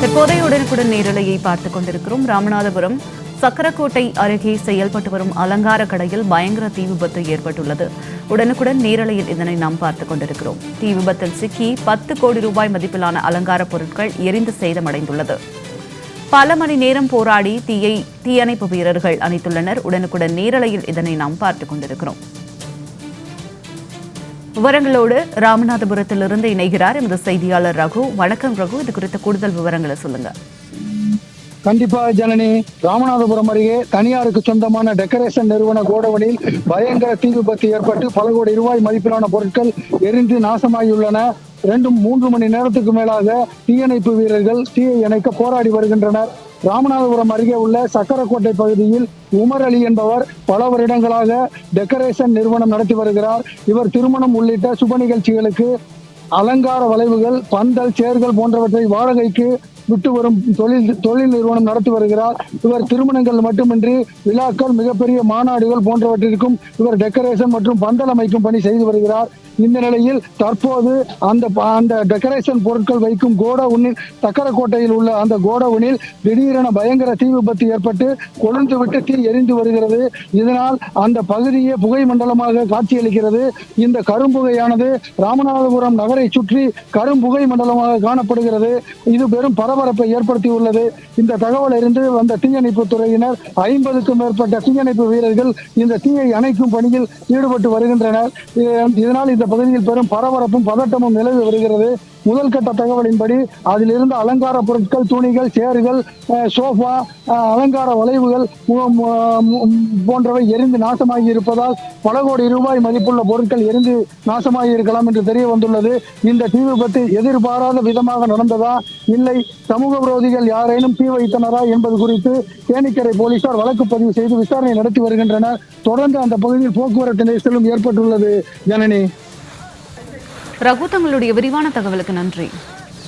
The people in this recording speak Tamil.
தற்போதைய உடனுக்குடன் நேரலையை பார்த்துக் கொண்டிருக்கிறோம். ராமநாதபுரம் சக்கரக்கோட்டை அருகே செயல்பட்டு வரும் அலங்கார கடையில் பயங்கர தீ விபத்து ஏற்பட்டுள்ளது. உடனுக்குடன் நேரலையில் இதனை நாம் பார்த்துக் கொண்டிருக்கிறோம். தீ விபத்தில் சிக்கி பத்து கோடி ரூபாய் மதிப்பிலான அலங்கார பொருட்கள் எரிந்து சேதமடைந்துள்ளது. பல மணி நேரம் போராடி தீயை தீயணைப்பு வீரர்கள் அணைத்துள்ளனர். உடனுக்குடன் நேரலையில் இதனை நாம் பார்த்துக் கொண்டிருக்கிறோம். விவரங்களோடு ராமநாதபுரத்திலிருந்து இணைகிறார் எமது செய்தியாளர் ரகு. வணக்கம் ரகு. இது குறித்த கூடுதல் விவரங்களை சொல்லுங்க. கண்டிப்பா ஜனனி ராமநாதபுரம் அருகே தனியாருக்கு சொந்தமான டெக்கரேஷன் நிறுவன கோடவனில் பயங்கர தீ விபத்து ஏற்பட்டு பல கோடி ரூபாய் மதிப்பிலான பொருட்கள் எரிந்து நாசமாகியுள்ளன. ரெண்டு மூன்று மணி நேரத்துக்கு மேலாக தீயணைப்பு வீரர்கள் தீயை இணைக்க போராடி வருகின்றனர். ராமநாதபுரம் அருகே உள்ள சக்கரக்கோட்டை பகுதியில் உமர் அலி என்பவர் பல வருடங்களாக டெக்கரேஷன் நிறுவனம் நடத்தி வருகிறார். இவர் திருமணம் உள்ளிட்ட சுப நிகழ்ச்சிகளுக்கு அலங்கார வளைவுகள் பந்தல் சேர்கள் போன்றவற்றை வாடகைக்கு விட்டு வரும் தொழில் தொழில் நிறுவனம் நடத்தி வருகிறார். இவர் திருமணங்கள் மட்டுமின்றி விழாக்கள் மிகப்பெரிய மாநாடுகள் போன்றவற்றிற்கும் இவர் டெக்கரேஷன் மற்றும் பந்தல் அமைக்கும் பணி செய்து வருகிறார். இந்த நிலையில் தற்போது அந்த அந்த டெக்கரேஷன் பொருட்கள் வைக்கும் கோடவுனில் சக்கரக்கோட்டையில் உள்ள அந்த கோடவுனில் திடீரென பயங்கர தீ விபத்து ஏற்பட்டு கொழுந்து விட்டு தீ எரிந்து வருகிறது. இதனால் அந்த பகுதியே புகை மண்டலமாக காட்சியளிக்கிறது. இந்த கரும்புகையானது ராமநாதபுரம் நகரை சுற்றி கரும்புகை மண்டலமாக காணப்படுகிறது. இது பெரும் பரபரப்பை ஏற்படுத்தியுள்ளது. இந்த தகவல் அறிந்து வந்த தீயணைப்பு துறையினர் ஐம்பதுக்கும் மேற்பட்ட தீயணைப்பு வீரர்கள் இந்த தீயை அணைக்கும் பணியில் ஈடுபட்டு வருகின்றனர். இதனால் இந்த பகுதியில் பெரும் பரபரப்பும் பதட்டமும் நிலவி வருகிறது. முதல் கட்ட தகவலின்படி அதில் இருந்த அலங்கார பொருட்கள் துணிகள் சேர்கள் சோஃபா அஹ், அலங்கார வளைவுகள் போன்றவை எரிந்து நாசமாகி இருப்பதால் பல கோடி ரூபாய் மதிப்புள்ள பொருட்கள் எரிந்து நாசமாகி இருக்கலாம் என்று தெரிய வந்துள்ளது. இந்த தீ விபத்து எதிர்பாராத விதமாக நடந்ததா? இல்லை. சமூக விரோதிகள் யாரேனும் தீ வைத்தனரா என்பது குறித்து தேனிக்கரை போலீசார் வழக்கு பதிவு செய்து விசாரணை நடத்தி வருகின்றனர். தொடர்ந்து அந்த பகுதியில் போக்குவரத்து நெரிசலும் ஏற்பட்டுள்ளது. ஜனனி. ரகு தங்களுடைய விரிவான தகவலுக்கு நன்றி.